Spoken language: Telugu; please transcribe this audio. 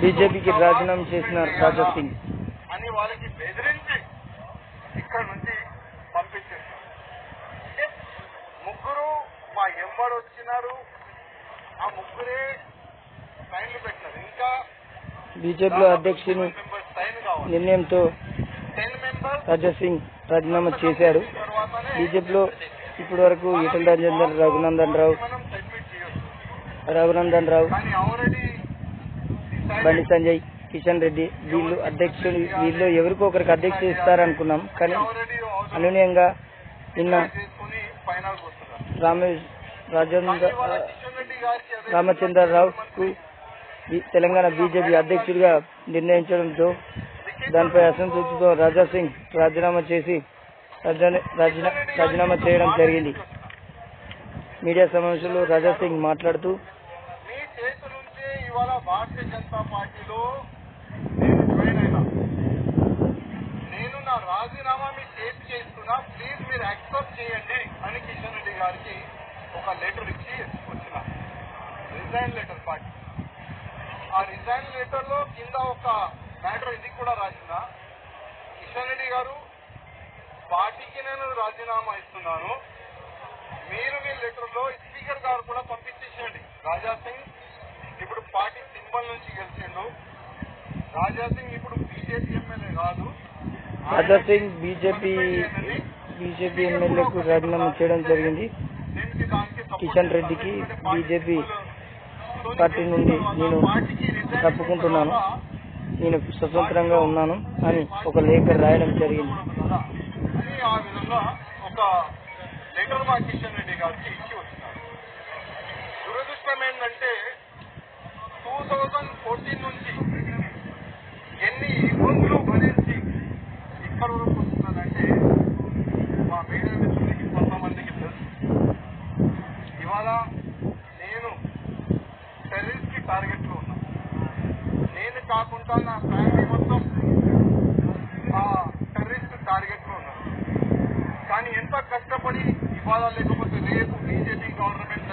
బీజేపీకి రాజీనామా చేసిన రాజా సింగ్. అని వాళ్ళకి బెదిరించి ఇక్కడ నుంచి పంపించేస్తారు ముగ్గురు మా ఎంబడి వచ్చినారు. ఆ ముగ్గురే సైన్లు పెట్టినారు. ఇంకా బీజేపీలో అధ్యక్షుని నిర్ణయంతో రాజా సింగ్ రాజీనామా చేశారు. బీజేపీలో ఇప్పటి వరకు ఈటల రాజేందర్ రఘునందన్ రావు రఘునందన్ రావు. బండి సంజయ్ కిషన్ రెడ్డి వీళ్ళు అధ్యక్షులు వీళ్ళు ఎవరికో ఒకరికి అధ్యక్ష ఇస్తారనుకున్నాం కానీ ఆల్రెడీ నిన్న రామేష్ రాజేంద్ర రామచంద్రరావుకు తెలంగాణ బీజేపీ అధ్యక్షుడిగా నిర్ణయించడంతో దానిపై అసంతృప్తితో రాజా సింగ్ రాజీనామా చేసి రాజీనామా చేయడం జరిగింది. మీడియా సమావేశంలో రాజా సింగ్ మాట్లాడుతూ ఇవాళ భారతీయ జనతా పార్టీలో నేను జాయిన్ అయినా. నేను నా రాజీనామా మీ టేప్ చేస్తున్నా. ప్లీజ్ మీరు యాక్సెప్ట్ చేయండి అని కిషన్ రెడ్డి గారికి ఒక లెటర్ ఇచ్చి వచ్చిన. Resign letter party. ఆ రిజైన్ లెటర్లో కింద ఒక మ్యాటర్ ఇది కూడా రాసిన. కిషన్ రెడ్డి గారు పార్టీకి నేను రాజీనామా ఇస్తున్నాను. మీరు మీ లెటర్లో స్పీకర్ గారు కూడా పంపించేసేయండి రాజా సింగ్ ఇప్పుడు పార్టీ సింబల్ నుంచి గెలిచిండు రాజా సింగ్ ఇప్పుడు బీజేపీ ఎమ్మెల్యే కాదు. రాజా సింగ్ బీజేపీ బీజేపీ ఎమ్మెల్యేకు రాజీనామా చేయడం జరిగింది. కిషన్ రెడ్డికి బీజేపీ పార్టీ నుండి నేను తప్పుకుంటున్నాను. నేను స్వతంత్రంగా ఉన్నాను అని ఒక లేఖ రాయడం జరిగింది. దురదృష్టం ఏంటంటే టూ థౌజండ్ ఫోర్టీన్ నుంచి ఎన్ని ఇబ్బందులు భరించి ఇప్పటి వరకు వస్తున్నదంటే మా మీడియా మిత్రులకి కొంతమందికి తెలుసు. ఇవాళ నేను టెర్రరిస్ట్కి టార్గెట్లో ఉన్నా. నేను కాకుండా నా ఫ్యామిలీ మొత్తం ఆ టెర్రరిస్ట్ టార్గెట్లో ఉన్నారు కానీ ఎంత కష్టపడి ఇవాళ లేకపోతే రేపు బీజేపీ గవర్నమెంట్